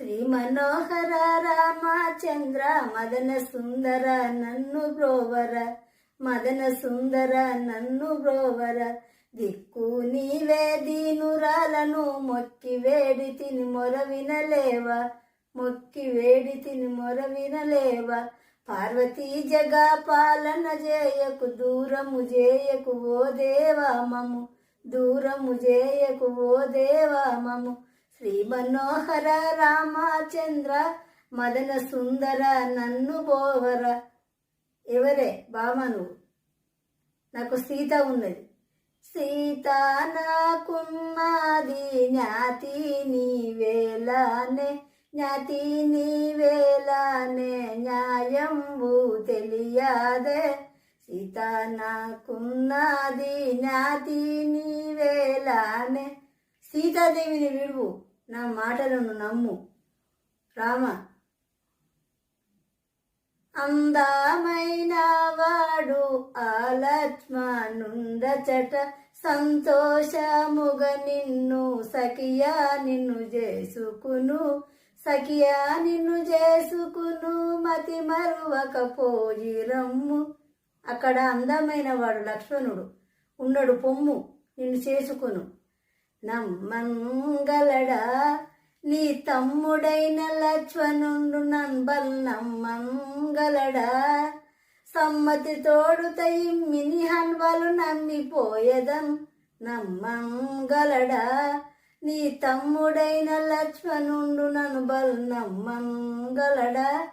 శ్రీ మనోహర రామచంద్ర మదన సుందర నన్ను బ్రోవర మదన సుందర నన్ను బ్రోవర దిక్కు నీవే దీనురాలను మొక్కి వేడి తిని మొర వినలేవ మొక్కి వేడి తిని మొర వినలేవ. పార్వతీ జగా పాలన జేయకు దూరము జేయకు ఓ దేవామము దూరము జేయకు ఓ దేవామము శ్రీ మనోహర రామచంద్ర మదన సుందర నన్ను బోవర ఎవరే బామను నాకు సీత ఉన్నది. సీత నాకున్నది జ్ఞాతి నీవేలానే జ్ఞాతి నీవేలానే న్యాయంబు తెలియదే. సీత నాకున్నది జ్ఞాతి నీవేలానే సీతాదేవిని విడువు నా మాటలను నమ్ము. రామ అందమైన వాడు ఆ లక్ష్మణుండచట సంతోషముగ నిన్ను సఖియా నిన్ను చేసుకును సఖియా నిన్ను చేసుకును మతి మరువకపోయి రమ్ము. అక్కడ అందమైన వాడు లక్ష్మణుడు ఉండడు పొమ్ము నిన్ను చేసుకును. నమ్మంగలడా? నీ తమ్ముడైన లక్ష్మణుండు నంబల్ నమ్మంగలడా? సమ్మతి తోడు మిని హన్వలు నమ్మిపోయదం నమ్మంగలడా? నీ తమ్ముడైన లక్ష్మణుండు నన్ను బల్ నమ్మంగలడా?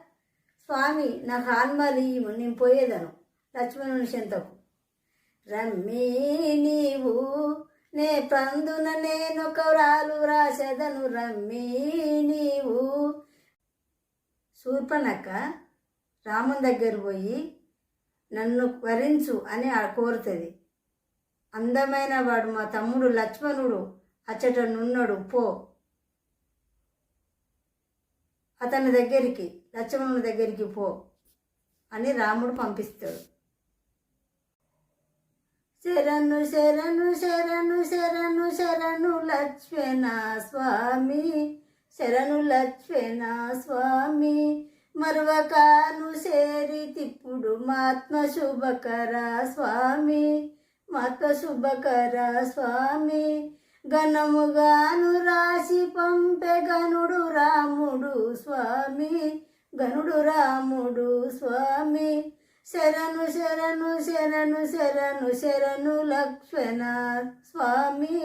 స్వామి నాకు ఆన్మలి నేను పోయేదను లక్ష్మణుని చెంతకు రమ్మి నీవు నే పందున నేను రాలు రాసెదను రమ్మి నీవు. శూర్పణక్క రాముని దగ్గర పోయి నన్ను వరించు అని ఆ కోరుతుంది. అందమైన వాడు మా తమ్ముడు లక్ష్మణుడు అచ్చట నున్నడు పో. అతని దగ్గరికి లక్ష్మణుని దగ్గరికి పో అని రాముడు పంపిస్తాడు. శరణు శరణు శరణు శరణు శరణు లక్ష్మణ స్వామి శరణు లక్ష్మణ స్వామి. మరువకాను సేరి తిప్పుడు మాత్మ శుభకర స్వామి మాత్మ శుభకర స్వామి. ఘనముగాను రాసి పంపె గనుడు రాముడు స్వామి గనుడు రాముడు స్వామి. శరణు శరణు శరణు శరణు శరణు లక్ష్మణ స్వామి.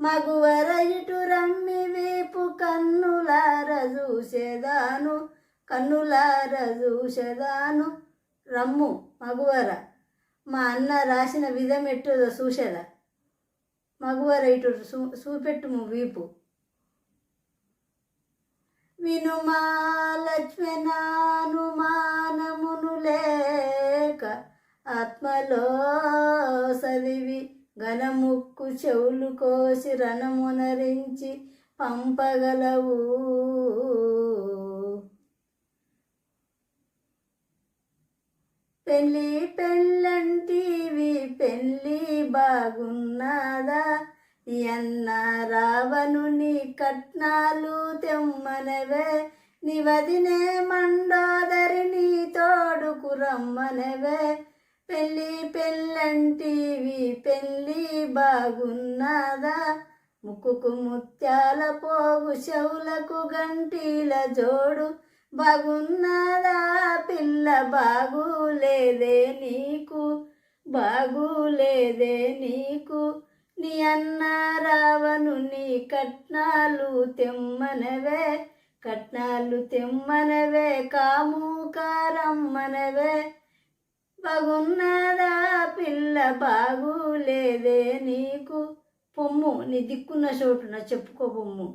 మగువరయుటు ఇటు రమ్మి వీపు కన్నులార చూసేదాను కన్నులార చూసేదాను. రమ్ము మగువర. మా అన్న రాసిన విధం ఎట్టుదో చూసేదా? మగువర ఇటు చూపెట్టుము వీపు. వినుమా లక్ష్మణ గణముక్కు చెవులు కోసి రణమునరించి పంపగలవు. పెళ్ళి పెళ్ళంటివి పెళ్ళి బాగున్నదా? ఎన్న రావణుని కట్నాలు తెమ్మనవే? నివదినే మండోదరిని తోడుకు రమ్మనవే? పెళ్ళి పెళ్ళంటివి పెళ్ళి బాగున్నదా? ముక్కుకు ముత్యాల పోగు చెవులకు గంటీల జోడు. బాగున్నదా? పిల్ల బాగులేదే నీకు? బాగులేదే నీకు? నీ అన్న రావను నీ కట్నాలు తెమ్మనవే కట్నాలు తెమ్మనవే కాముకారమ్మనవే బాగున్నదా పిల్ల? బాగులేదే నీకు. పొమ్ము నీ దిక్కున్న చోటున చెప్పుకో పొమ్ము